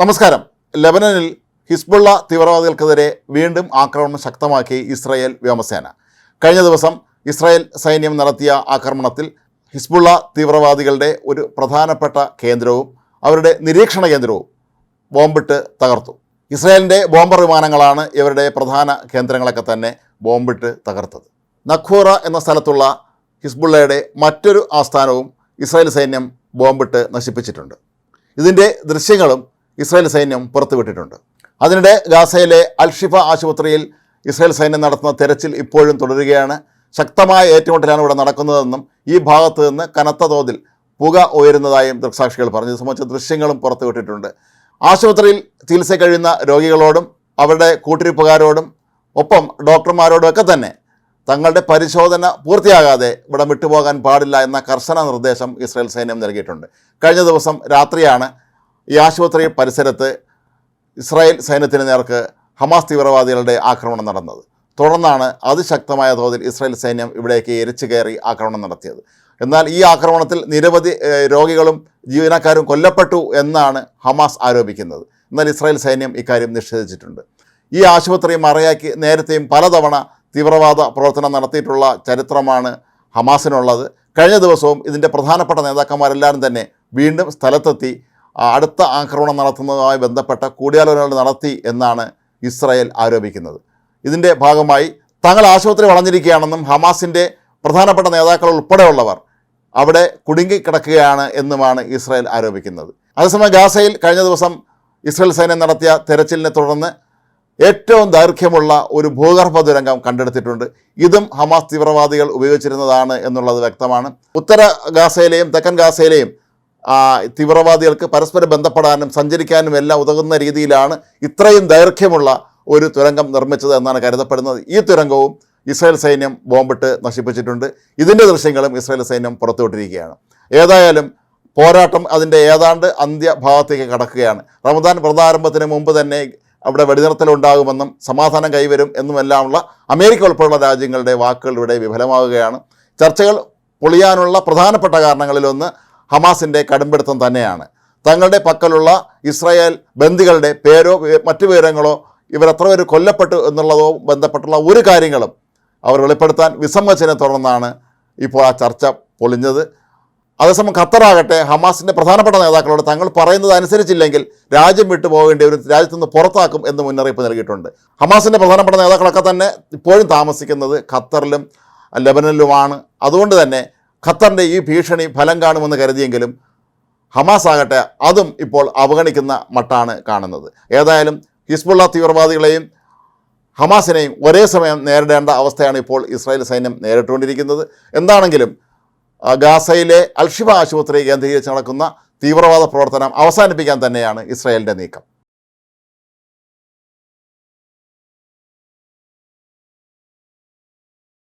നമസ്കാരം. ലെബനനിൽ ഹിസ്ബുള്ള തീവ്രവാദികൾക്കെതിരെ വീണ്ടും ആക്രമണം ശക്തമാക്കി ഇസ്രായേൽ വ്യോമസേന. കഴിഞ്ഞ ദിവസം ഇസ്രായേൽ സൈന്യം നടത്തിയ ആക്രമണത്തിൽ ഹിസ്ബുള്ള തീവ്രവാദികളുടെ ഒരു പ്രധാനപ്പെട്ട കേന്ദ്രവും അവരുടെ നിരീക്ഷണ കേന്ദ്രവും ബോംബിട്ട് തകർത്തു. ഇസ്രായേലിന്റെ ബോംബർ വിമാനങ്ങളാണ് ഇവരുടെ പ്രധാന കേന്ദ്രങ്ങളൊക്കെ തന്നെ ബോംബിട്ട് തകർത്തത്. നഖോറ എന്ന സ്ഥലത്തുള്ള ഹിസ്ബുള്ളയുടെ മറ്റൊരു ആസ്ഥാനവും ഇസ്രായേൽ സൈന്യം ബോംബിട്ട് നശിപ്പിച്ചിട്ടുണ്ട്. ഇതിന്റെ ദൃശ്യങ്ങളും ഇസ്രായേൽ സൈന്യം പുറത്തുവിട്ടിട്ടുണ്ട്. അതിനിടെ ഗാസയിലെ അൽഷിഫ ആശുപത്രിയിൽ ഇസ്രായേൽ സൈന്യം നടത്തുന്ന തെരച്ചിൽ ഇപ്പോഴും തുടരുകയാണ്. ശക്തമായ ഏറ്റുമുട്ടലാണ് ഇവിടെ നടക്കുന്നതെന്നും ഈ ഭാഗത്ത് നിന്ന് കനത്ത തോതിൽ പുക ഉയരുന്നതായും ദൃക്സാക്ഷികൾ പറഞ്ഞു. സംബന്ധിച്ച ദൃശ്യങ്ങളും പുറത്തുവിട്ടിട്ടുണ്ട്. ആശുപത്രിയിൽ ചികിത്സ കഴിയുന്ന രോഗികളോടും അവരുടെ കൂട്ടിരിപ്പുകാരോടും ഒപ്പം ഡോക്ടർമാരോടും ഒക്കെ തന്നെ തങ്ങളുടെ പരിശോധന പൂർത്തിയാകാതെ ഇവിടെ വിട്ടുപോകാൻ പാടില്ല എന്ന കർശന നിർദ്ദേശം ഇസ്രായേൽ സൈന്യം നൽകിയിട്ടുണ്ട്. കഴിഞ്ഞ ദിവസം രാത്രിയാണ് ഈ ആശുപത്രി പരിസരത്ത് ഇസ്രായേൽ സൈന്യത്തിന് നേർക്ക് ഹമാസ് തീവ്രവാദികളുടെ ആക്രമണം നടന്നത്. തുടർന്നാണ് അതിശക്തമായ തോതിൽ ഇസ്രായേൽ സൈന്യം ഇവിടേക്ക് എരിച്ചു കയറി ആക്രമണം നടത്തിയത്. എന്നാൽ ഈ ആക്രമണത്തിൽ നിരവധി രോഗികളും ജീവനക്കാരും കൊല്ലപ്പെട്ടു എന്നാണ് ഹമാസ് ആരോപിക്കുന്നത്. എന്നാൽ ഇസ്രായേൽ സൈന്യം ഇക്കാര്യം നിഷേധിച്ചിട്ടുണ്ട്. ഈ ആശുപത്രി മറയാക്കി നേരത്തെയും പലതവണ തീവ്രവാദ പ്രവർത്തനം നടത്തിയിട്ടുള്ള ചരിത്രമാണ് ഹമാസിനുള്ളത്. കഴിഞ്ഞ ദിവസവും ഇതിന്റെ പ്രധാനപ്പെട്ട നേതാക്കന്മാരെല്ലാവരും തന്നെ വീണ്ടും സ്ഥലത്തെത്തി അടുത്ത ആക്രമണം നടത്തുന്നതുമായി ബന്ധപ്പെട്ട കൂടിയാലോചന നടത്തി എന്നാണ് ഇസ്രായേൽ ആരോപിക്കുന്നത്. ഇതിന്റെ ഭാഗമായി തങ്ങൾ ആശുപത്രി വളഞ്ഞിരിക്കുകയാണെന്നും ഹമാസിന്റെ പ്രധാനപ്പെട്ട നേതാക്കൾ ഉൾപ്പെടെയുള്ളവർ അവിടെ കുടുങ്ങിക്കിടക്കുകയാണ് എന്നുമാണ് ഇസ്രായേൽ ആരോപിക്കുന്നത്. അതേസമയം ഗാസയിൽ കഴിഞ്ഞ ദിവസം ഇസ്രായേൽ സൈന്യം നടത്തിയ തെരച്ചിലിനെ തുടർന്ന് ഏറ്റവും ദൈർഘ്യമുള്ള ഒരു ഭൂഗർഭ ദുരന്തം കണ്ടെടുത്തിട്ടുണ്ട്. ഇതും ഹമാസ് തീവ്രവാദികൾ ഉപയോഗിച്ചിരുന്നതാണ് എന്നുള്ളത് വ്യക്തമാണ്. ഉത്തര ഗാസയിലെയും തെക്കൻ ഗാസയിലെയും തീവ്രവാദികൾക്ക് പരസ്പരം ബന്ധപ്പെടാനും സഞ്ചരിക്കാനും എല്ലാം ഉതകുന്ന രീതിയിലാണ് ഇത്രയും ദൈർഘ്യമുള്ള ഒരു തുരങ്കം നിർമ്മിച്ചത് എന്നാണ് കരുതപ്പെടുന്നത്. ഈ തുരങ്കവും ഇസ്രായേൽ സൈന്യം ബോംബിട്ട് നശിപ്പിച്ചിട്ടുണ്ട്. ഇതിന്റെ ദൃശ്യങ്ങളും ഇസ്രായേൽ സൈന്യം പുറത്തുവിട്ടിരിക്കുകയാണ്. ഏതായാലും പോരാട്ടം അതിന്റെ ഏതാണ്ട് അന്ത്യഭാഗത്തേക്ക് കടക്കുകയാണ്. റമദാൻ വ്രതാരംഭത്തിന് മുമ്പ് തന്നെ അവിടെ വെടിനിർത്തലുണ്ടാകുമെന്നും സമാധാനം കൈവരും എന്നുമെല്ലാമുള്ള അമേരിക്ക ഉൾപ്പെടെയുള്ള രാജ്യങ്ങളുടെ വാക്കുകൾ ഇവിടെ വിഫലമാവുകയാണ് ചർച്ചകൾ പൊളിയാനുള്ള പ്രധാനപ്പെട്ട കാരണങ്ങളിലൊന്ന് ഹമാസിന്റെ കടുംപിടുത്തം തന്നെയാണ്. തങ്ങളുടെ പക്കലുള്ള ഇസ്രായേൽ ബന്ദികളുടെ പേരോ മറ്റു വിവരങ്ങളോ ഇവർ എത്ര പേര് കൊല്ലപ്പെട്ടു എന്നുള്ളതോ ബന്ധപ്പെട്ടുള്ള ഒരു കാര്യങ്ങളും അവർ വെളിപ്പെടുത്താൻ വിസമ്മതിച്ചതിനെ തുടർന്നാണ് ഇപ്പോൾ ആ ചർച്ച പൊളിഞ്ഞത്. അതേസമയം ഖത്തറാകട്ടെ ഹമാസിന്റെ പ്രധാനപ്പെട്ട നേതാക്കളോട് തങ്ങൾ പറയുന്നത് അനുസരിച്ചില്ലെങ്കിൽ രാജ്യം വിട്ടു പോകേണ്ടി ഒരു രാജ്യത്തു നിന്ന് പുറത്താക്കും എന്ന് മുന്നറിയിപ്പ് നൽകിയിട്ടുണ്ട്. ഹമാസിന്റെ പ്രധാനപ്പെട്ട നേതാക്കളൊക്കെ തന്നെ ഇപ്പോഴും താമസിക്കുന്നത് ഖത്തറിലും ലെബനനിലുമാണ്. അതുകൊണ്ട് തന്നെ ഖത്തറിന്റെ ഈ ഭീഷണി ഫലം കാണുമെന്ന് കരുതിയെങ്കിലും ഹമാസ് ആകട്ടെ അതും ഇപ്പോൾ അവഗണിക്കുന്ന മട്ടാണ് കാണുന്നത്. ഏതായാലും ഹിസ്ബുള്ള തീവ്രവാദികളെയും ഹമാസിനെയും ഒരേ സമയം നേരിടേണ്ട അവസ്ഥയാണ് ഇപ്പോൾ ഇസ്രായേൽ സൈന്യം നേരിട്ടുകൊണ്ടിരിക്കുന്നത്. എന്താണെങ്കിലും ഗാസയിലെ അൽഷിബ ആശുപത്രി കേന്ദ്രീകരിച്ച് നടക്കുന്ന തീവ്രവാദ പ്രവർത്തനം അവസാനിപ്പിക്കാൻ തന്നെയാണ് ഇസ്രായേലിന്റെ നീക്കം.